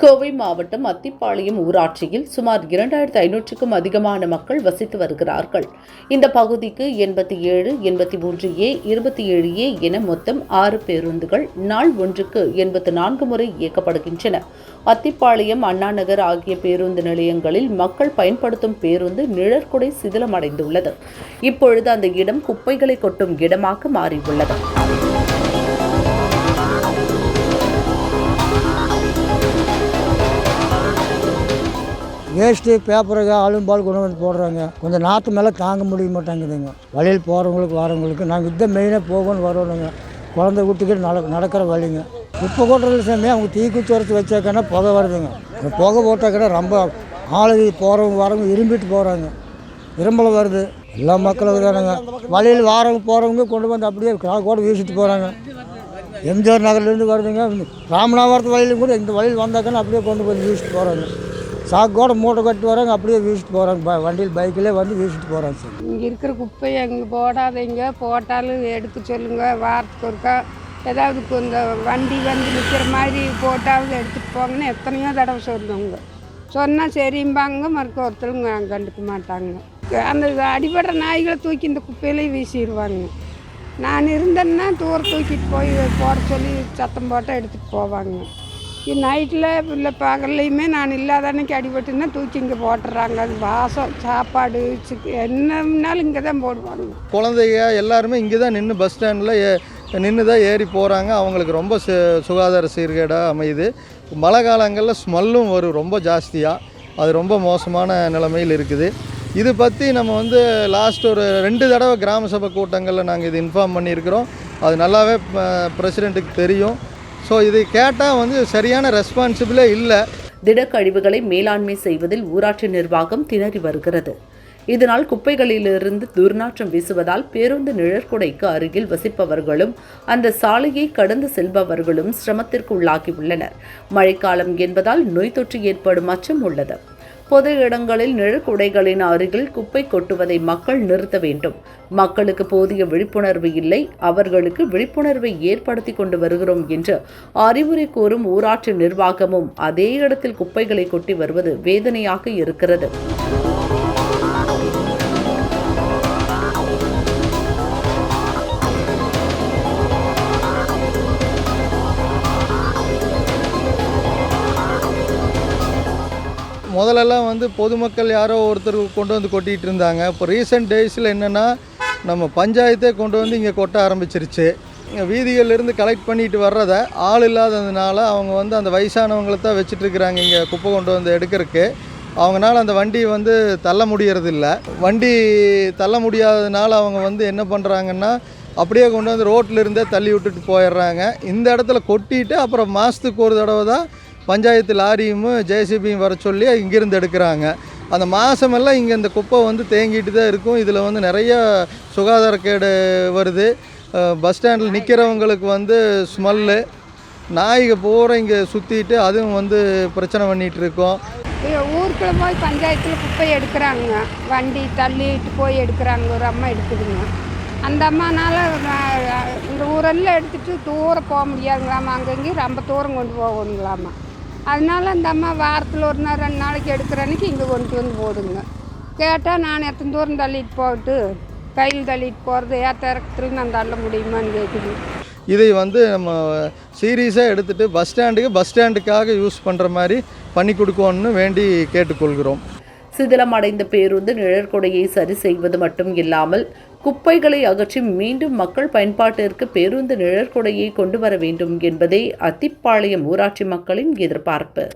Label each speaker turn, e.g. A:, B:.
A: கோவை மாவட்டம் அத்திப்பாளையம் ஊராட்சியில் சுமார் இரண்டாயிரத்து ஐநூற்றுக்கும் அதிகமான மக்கள் வசித்து வருகிறார்கள். இந்த பகுதிக்கு எண்பத்தி ஏழு எண்பத்தி மூன்று ஏ இருபத்தி ஏழு ஏ என மொத்தம் ஆறு பேருந்துகள் நாள் ஒன்றுக்கு எண்பத்து நான்கு முறை இயக்கப்படுகின்றன. அத்திப்பாளையம் அண்ணாநகர் ஆகிய பேருந்து நிலையங்களில் மக்கள் பயன்படுத்தும் பேருந்து நிழற்குடை சிதிலமடைந்துள்ளது. இப்பொழுது அந்த இடம் குப்பைகளை கொட்டும் இடமாக மாறியுள்ளது.
B: வேஸ்ட்டு பேப்பருக்கு ஆளும் பால் கொண்டு வந்து போடுறாங்க. கொஞ்சம் நாற்று மேலே தாங்க முடிய மாட்டேங்குதுங்க. வழியில் போகிறவங்களுக்கு வரவங்களுக்கு நாங்கள் இதை மெயினாக போகணும்னு வரணுங்க. குழந்தை வீட்டுக்கு நட நடக்கிற வழிங்க. இப்போ கொட்டுறது சமயம் அவங்க தீக்குச்சி உரைச்சி வச்சாக்கன்னா புகை வருதுங்க. புகை போட்டாக்கன்னா ரொம்ப ஆளு போகிறவங்க வரவங்க இரும்பிட்டு போகிறாங்க இரும்பல் வருது. எல்லா மக்களும் தானுங்க. வழியில் வாரவங்க போகிறவங்க கொண்டு வந்து அப்படியே கூட வீசிட்டு போகிறாங்க எம்ஜிஆர் நகர்லேருந்து வருதுங்க. ராமநாதபுரத்து வழியிலும் கூட இந்த வழியில் வந்தாக்கன்னா அப்படியே கொண்டு போய் வீசிட்டு போகிறாங்க சாக்கோட மூட்டை கட்டி வராங்க அப்படியே வீசிட்டு போகிறாங்க வண்டியில் பைக்கிலே வந்து வீசிட்டு போகிறாங்க சார்.
C: இங்கே இருக்கிற குப்பையை அங்கே போடாதீங்க. போட்டாலும் எடுக்க சொல்லுங்கள் வாரத்துக்கு ஒருக்கா ஏதாவது கொஞ்சம் இந்த வண்டி வந்து நிற்கிற மாதிரி போட்டாவது எடுத்துகிட்டு போங்கன்னு எத்தனையோ தடவை சொல்லுவாங்க. சொன்னால் சரிம்பாங்க. மறுக்க ஒருத்தருங்க கண்டுக்க மாட்டாங்க. அந்த அடிபடுற நாய்களை தூக்கி இந்த குப்பையிலே வீசிடுவாங்க நான் இருந்தேன்னா தூரம் தூக்கிட்டு போய் போட சொல்லி சத்தம் போட்டால் எடுத்துகிட்டு போவாங்க. நைட்டில் இல்லை பகல்லையுமே நான் இல்லாத அன்னைக்கு அடிபட்டுன்னா தூக்கி இங்கே போட்டுறாங்க அது வாசம் சாப்பாடு சிக்கு என்னன்னாலும் இங்கே தான் போடுவாங்க
D: குழந்தைங்க எல்லாருமே இங்கே தான் நின்று பஸ் ஸ்டாண்டில் நின்று தான் ஏறி போகிறாங்க அவங்களுக்கு ரொம்ப சு சுகாதார சீர்கேடாக அமையுது மழை காலங்களில் ஸ்மெல்லும் வரும் ரொம்ப ஜாஸ்தியாக அது ரொம்ப மோசமான நிலைமையில் இருக்குது. இது பற்றி நம்ம வந்து லாஸ்ட் ஒரு ரெண்டு தடவை கிராம சபை கூட்டங்களில் நாங்கள் இது இன்ஃபார்ம் பண்ணியிருக்கிறோம். அது நல்லாவே ப்ரெசிடெண்ட்டுக்கு தெரியும். ஸோ இதை கேட்டால் வந்து சரியான ரெஸ்பான்சிபிளே இல்லை.
A: திடக்கழிவுகளை மேலாண்மை செய்வதில் ஊராட்சி நிர்வாகம் திணறி வருகிறது. இதனால் குப்பைகளிலிருந்து துர்நாற்றம் வீசுவதால் பேருந்து நிழற்குடைக்கு அருகில் வசிப்பவர்களும் அந்த சாலையை கடந்து செல்பவர்களும் சிரமத்திற்கு உள்ளாகியுள்ளனர் மழைக்காலம் என்பதால் நோய் தொற்று ஏற்படும் அச்சம் உள்ளது. பொது இடங்களில் நிழற்குடைகளின் அருகில் குப்பை கொட்டுவதை மக்கள் நிறுத்த வேண்டும். மக்களுக்கு போதிய விழிப்புணர்வு இல்லை. அவர்களுக்கு விழிப்புணர்வை ஏற்படுத்தி கொண்டு வருகிறோம் என்று அறிவுரை கூறும் ஊராட்சி நிர்வாகமும் அதே இடத்தில் குப்பைகளை கொட்டி வருவது வேதனையாக இருக்கிறது.
D: முதலெல்லாம் வந்து பொதுமக்கள் யாரோ ஒருத்தர் கொண்டு வந்து கொட்டிகிட்டு இருந்தாங்க. இப்போ ரீசெண்ட் டேஸில் என்னென்னா நம்ம பஞ்சாயத்தே கொண்டு வந்து இங்கே கொட்ட ஆரம்பிச்சிருச்சு. இங்கே வீதிகளிலிருந்து கலெக்ட் பண்ணிட்டு வர்றத ஆள் இல்லாததுனால அவங்க வந்து அந்த வயசானவங்களை தான் வச்சுட்ருக்குறாங்க இங்கே குப்பை கொண்டு வந்து எடுக்கிறதுக்கு. அவங்களால அந்த வண்டி வந்து தள்ள முடியறதில்ல. வண்டி தள்ள முடியாததுனால அவங்க வந்து என்ன பண்ணுறாங்கன்னா அப்படியே கொண்டு வந்து ரோட்டில் இருந்தே தள்ளி விட்டுட்டு போயிடுறாங்க. இந்த இடத்துல கொட்டிட்டு அப்புறம் மாதத்துக்கு ஒரு தடவை தான் பஞ்சாயத்து லாரியும் ஜேசிபியும் வர சொல்லி இங்கேருந்து எடுக்கிறாங்க. அந்த மாதமெல்லாம் இங்கே இந்த குப்பை வந்து தேங்கிட்டு தான் இருக்கும். இதில் வந்து நிறைய சுகாதாரக்கேடு வருது. பஸ் ஸ்டாண்டில் நிற்கிறவங்களுக்கு வந்து ஸ்மெல்லு. நாய்க பூரா இங்கே சுற்றிட்டு அதுவும் வந்து பிரச்சனை பண்ணிகிட்டு இருக்கோம்.
C: ஊருக்குள்ள போய் பஞ்சாயத்தில் குப்பை எடுக்கிறாங்க. வண்டி தள்ளிட்டு போய் எடுக்கிறாங்க. ஒரு அம்மா எடுக்குதுங்க. அந்த அம்மானால் இந்த ஊரெல்லாம் எடுத்துகிட்டு தூரம் போக முடியாதுங்களாமா. அங்கங்கேயும் ரொம்ப தூரம் கொண்டு போகணுங்களாமா. அதனால அந்த அம்மா வாரத்தில் ஒரு நாள் ரெண்டு நாளைக்கு எடுக்கிற அன்னைக்கு இங்கே கொண்டு வந்து போடுங்க. கேட்டால் நான் எத்தனை தூரம் தள்ளிட்டு போட்டு கையில் தள்ளிட்டு போகிறது ஏற்ற இறக்கத்துக்கு நான் தள்ள முடியுமான்னு கேட்குது
D: இதை வந்து நம்ம சீரியஸாக எடுத்துகிட்டு பஸ் ஸ்டாண்டுக்கு பஸ் ஸ்டாண்டுக்காக யூஸ் பண்ணுற மாதிரி பண்ணி கொடுக்கணும்னு வேண்டி கேட்டுக்கொள்கிறோம்.
A: சிதிலமடைந்த பேருந்து நிழற்குடையை சரி செய்வது மட்டும் இல்லாமல் குப்பைகளை அகற்றி மீண்டும் மக்கள் பயன்பாட்டிற்கு பேருந்து நிழற்குடையை கொண்டு வர வேண்டும் என்பதே அத்திப்பாளையம் ஊராட்சி மக்களின் எதிர்பார்ப்பு.